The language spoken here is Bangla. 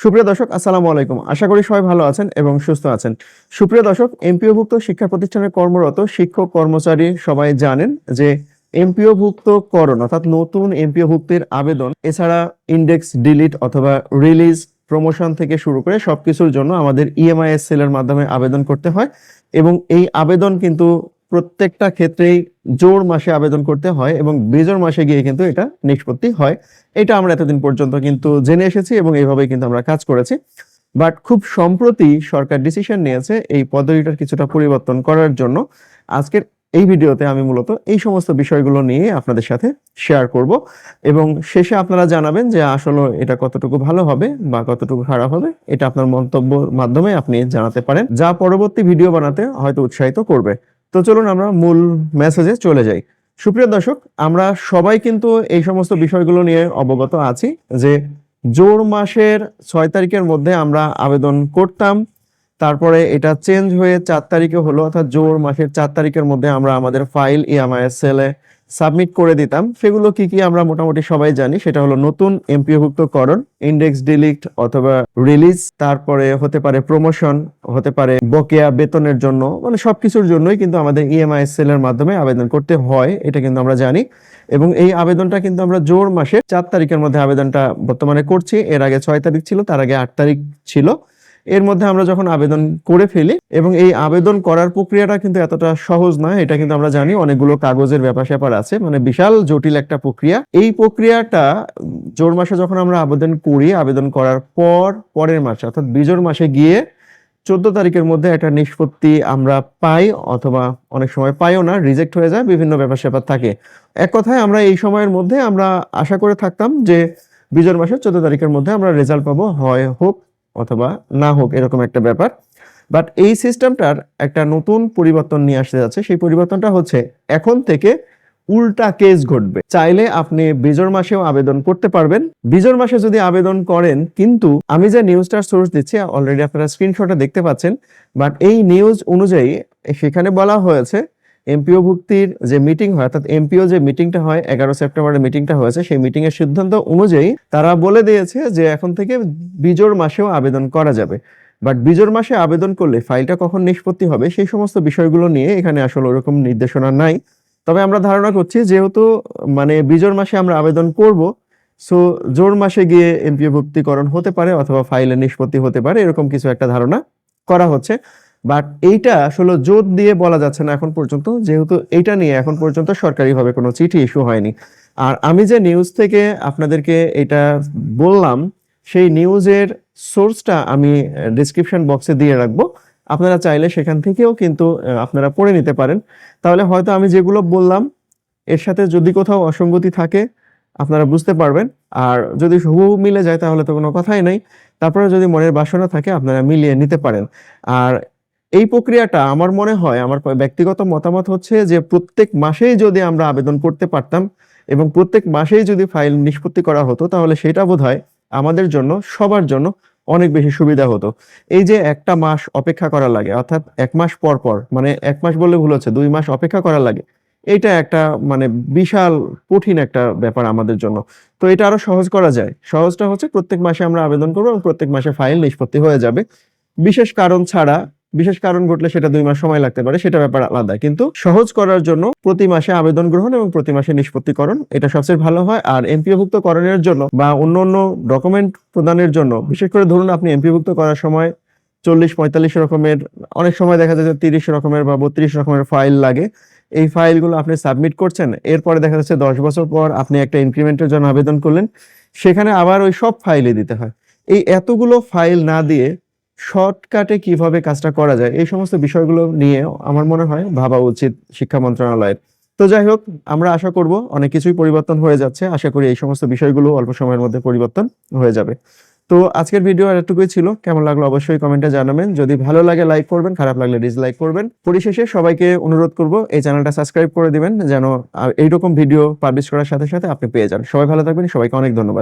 সুপ্রিয় দর্শক, আসসালামু আলাইকুম। আশা করি সবাই ভালো আছেন এবং সুস্থ আছেন। সুপ্রিয় দর্শক, এমপিওভুক্ত শিক্ষা প্রতিষ্ঠানে কর্মরত শিক্ষক কর্মচারী সবাই জানেন যে এমপিওভুক্ত করণ, অর্থাৎ নতুন এমপিওভুক্তির আবেদন, এছাড়া ইন্ডেক্স ডিলিট অথবা রিলিজ প্রমোশন থেকে শুরু করে সবকিছুর জন্য আমাদের E ইএমআইএস সেলের মাধ্যমে আবেদন করতে হয় এবং এই আবেদন কিন্তু প্রত্যেকটা ক্ষেত্রেই জোর মাসে আবেদন করতে হয় এবং বেজোর মাসে গিয়ে কিন্তু এটা নিষ্পত্তি হয়। এটা আমরা এতদিন পর্যন্ত কিন্তু জেনে এসেছি এবং এইভাবেই কিন্তু আমরা কাজ করেছি। বাট খুব সম্প্রতি সরকার ডিসিশন নিয়েছে এই পদ্ধতিটার কিছুটা পরিবর্তন করার জন্য। আজকের এই ভিডিওতে আমি মূলত এই সমস্ত বিষয়গুলো নিয়ে আপনাদের সাথে শেয়ার করব এবং শেষে আপনারা জানাবেন যে আসলে এটা কতটুকু ভালো হবে বা কতটুকু খারাপ হবে, এটা আপনার মন্তব্যের মাধ্যমে আপনি জানাতে পারেন। যা পরবর্তী ভিডিও বানাতে হয়তো উৎসাহিত করবে। তো চলুন আমরা মূল মেসেজে চলে যাই। সুপ্রিয় দর্শক, আমরা সবাই কিন্তু এই সমস্ত বিষয়গুলো নিয়ে অবগত আছি যে জোর মাসের ছয় তারিখের মধ্যে আমরা আবেদন করতাম। তারপরে এটা চেঞ্জ হয়ে চার তারিখে হলো, অর্থাৎ জোর মাসের চার তারিখের মধ্যে আমরা আমাদের ফাইল ইএমআইএস সেলে সাবমিট করে দিতাম। সেগুলো কি কি আমরা মোটামুটি সবাই জানি। সেটা হলো নতুন এমপিওভুক্ত করণ ইন্ডেক্স ডিলিট অথবা রিলিজ তারপরে হতে পারে প্রমোশন হতে পারে বকেয়া বেতনের জন্য। মানে সবকিছুর জন্যই কিন্তু আমাদের ইএমআইএস সেলের মাধ্যমে আবেদন করতে হয়, এটা কিন্তু আমরা জানি। এবং এই আবেদনটা কিন্তু আমরা জোর মাসে চার তারিখের মধ্যে আবেদনটা বর্তমানে করছি। এর আগে ছয় তারিখ ছিল, তার আগে আট তারিখ ছিল। এর মধ্যে আমরা যখন আবেদন করে ফেলি, এবং এই আবেদন করার প্রক্রিয়াটা কিন্তু এতটা সহজ নয় এটা কিন্তু আমরা জানি অনেকগুলো কাগজের ব্যাপার স্যাপার আছে মানে বিশাল জটিল একটা প্রক্রিয়া। এই প্রক্রিয়াটা জোর মাসে যখন আমরা আবেদন করি, আবেদন করার পর, পরের মাসে, অর্থাৎ বিজোর মাসে গিয়ে চোদ্দ তারিখের মধ্যে একটা নিষ্পত্তি আমরা পাই, অথবা অনেক সময় পাইও না রিজেক্ট হয়ে যায়, বিভিন্ন ব্যাপার স্যাপার থাকে। এক কথায় আমরা এই সময়ের মধ্যে আমরা আশা করে থাকতাম যে বিজোর মাসের চোদ্দ তারিখের মধ্যে আমরা রেজাল্ট পাবো, হয় হোক অথবা না হোক, এরকম একটা ব্যাপার। বাট এই সিস্টেমটার একটা নতুন পরিবর্তন নিয়ে আসতে যাচ্ছে। সেই পরিবর্তনটা হচ্ছে এখন থেকে উল্টা কেস ঘটবে। চাইলে আপনি বিজোর মাসেও আবেদন করতে পারবেন। বিজোর মাসে যদি আবেদন করেন, কিন্তু আমি যে নিউজটার সোর্স দিচ্ছি অলরেডি আপনারা স্ক্রিনশটে দেখতে পাচ্ছেন। বাট এই নিউজ অনুযায়ী সেখানে বলা হয়েছে এমপিও ভুক্তির যে মিটিং হয়, অর্থাৎ এমপিও যে মিটিংটা হয়, এগারো সেপ্টেম্বরের মিটিংটা হয়েছে, সেই মিটিং এর সিদ্ধান্ত অনুযায়ী তারা বলে দিয়েছে যে এখন থেকে বিজোর মাসেও আবেদন করা যাবে। বাট বিজোর মাসে আবেদন করলে ফাইলটা কখন নিষ্পত্তি হবে, সেই সমস্ত বিষয়গুলো নিয়ে এখানে আসলে ওরকম নির্দেশনা নাই। তবে আমরা ধারণা করছি যেহেতু মানে বিজোর মাসে আমরা আবেদন করব সো জোর মাসে গিয়ে এমপিও ভুক্তিকরণ হতে পারে অথবা ফাইলের নিষ্পত্তি হতে পারে, এরকম কিছু একটা ধারণা করা হচ্ছে। বাট এইটা আসলে জোর দিয়ে বলা যাচ্ছে না এখন পর্যন্ত। যেহেতু এইটা নিয়ে এখন পর্যন্ত সরকারিভাবে কোনো চিঠি ইস্যু হয়নি। আর আমি যে নিউজ থেকে আপনাদেরকে এটা বললাম, সেই নিউজের সোর্সটা আমি ডিসক্রিপশন বক্সে দিয়ে রাখব। আপনারা চাইলে সেখান থেকেও কিন্তু আপনারা পড়ে নিতে পারেন। তাহলে হয়তো আমি যেগুলো বললাম, এর সাথে যদি কোথাও অসঙ্গতি থাকে, আপনারা বুঝতে পারবেন। আর যদি হুবহু মিলে যায়, তাহলে তো কোনো কথাই নেই। তারপরে যদি মনের বাসনা থাকে, আপনারা মিলিয়ে নিতে পারেন। আর এই প্রক্রিয়াটা আমার মনে হয়, আমার ব্যক্তিগত মতামত হচ্ছে যে প্রত্যেক মাসেই যদি আমরা আবেদন করতে পারতাম এবং প্রত্যেক মাসেই যদি ফাইল নিষ্পত্তি করা হতো, তাহলে সেটা বোধহয় আমাদের জন্য, সবার জন্য অনেক বেশি সুবিধা হতো। এই যে একটা মাস অপেক্ষা করা লাগে, অর্থাৎ এক মাস পর পর মানে এক মাস বললে ভুল হচ্ছে, দুই মাস অপেক্ষা করা লাগে, এটা একটা মানে বিশাল কঠিন একটা ব্যাপার আমাদের জন্য। তো এটা আরও সহজ করা যায়। সহজটা হচ্ছে প্রত্যেক মাসে আমরা আবেদন করব এবং প্রত্যেক মাসে ফাইল নিষ্পত্তি হয়ে যাবে। বিশেষ কারণ ছাড়া বিশেষ কারণ ঘটলে সেটা দুই মাস সময় লাগতে পারে, সেটা ব্যাপার আলাদা। কিন্তু সহজ করার জন্য প্রতি মাসে আবেদন গ্রহণ এবং প্রতি মাসে নিষ্পত্তিকরণ, এটা সবচেয়ে ভালো হয়। আর এমপিওভুক্ত করণের জন্য বা অন্য অন্য ডকুমেন্ট প্রদানের জন্য, বিশেষ করে ধরুন আপনি এমপিওভুক্ত করার সময় চল্লিশ পঁয়তাল্লিশ রকমের, অনেক সময় দেখা যায় যে তিরিশ রকমের বা বত্রিশ রকমের ফাইল লাগে। এই ফাইলগুলো আপনি সাবমিট করছেন, এরপরে দেখা যাচ্ছে দশ বছর পর আপনি একটা ইনক্রিমেন্টের জন্য আবেদন করলেন, সেখানে আবার ওই সব ফাইলে দিতে হয়। এই এতগুলো ফাইল না দিয়ে শর্টকাটে কীভাবে কাজটা করা যায়, এই সমস্ত বিষয়গুলো নিয়ে আমার মনে হয় ভাবা উচিত শিক্ষা মন্ত্রণালয়ের। তো যাই হোক, আমরা আশা করব অনেক কিছুই পরিবর্তন হয়ে যাচ্ছে। আশা করি এই সমস্ত বিষয়গুলো অল্প সময়ের মধ্যে পরিবর্তন হয়ে যাবে। তো আজকের ভিডিও আর এটুকুই ছিল। কেমন লাগল অবশ্যই কমেন্টে জানাবেন। যদি ভালো লাগে, লাইক করবেন, খারাপ লাগলে ডিসলাইক করবেন। পরিশেষে সবাইকে অনুরোধ করব, এই চ্যানেলটা সাবস্ক্রাইব করে দিবেন, যেন এইরকম ভিডিও পাবলিশ করার সাথে সাথে আপনি পেয়ে যান। সবাই ভালো থাকবেন। সবাইকে অনেক ধন্যবাদ।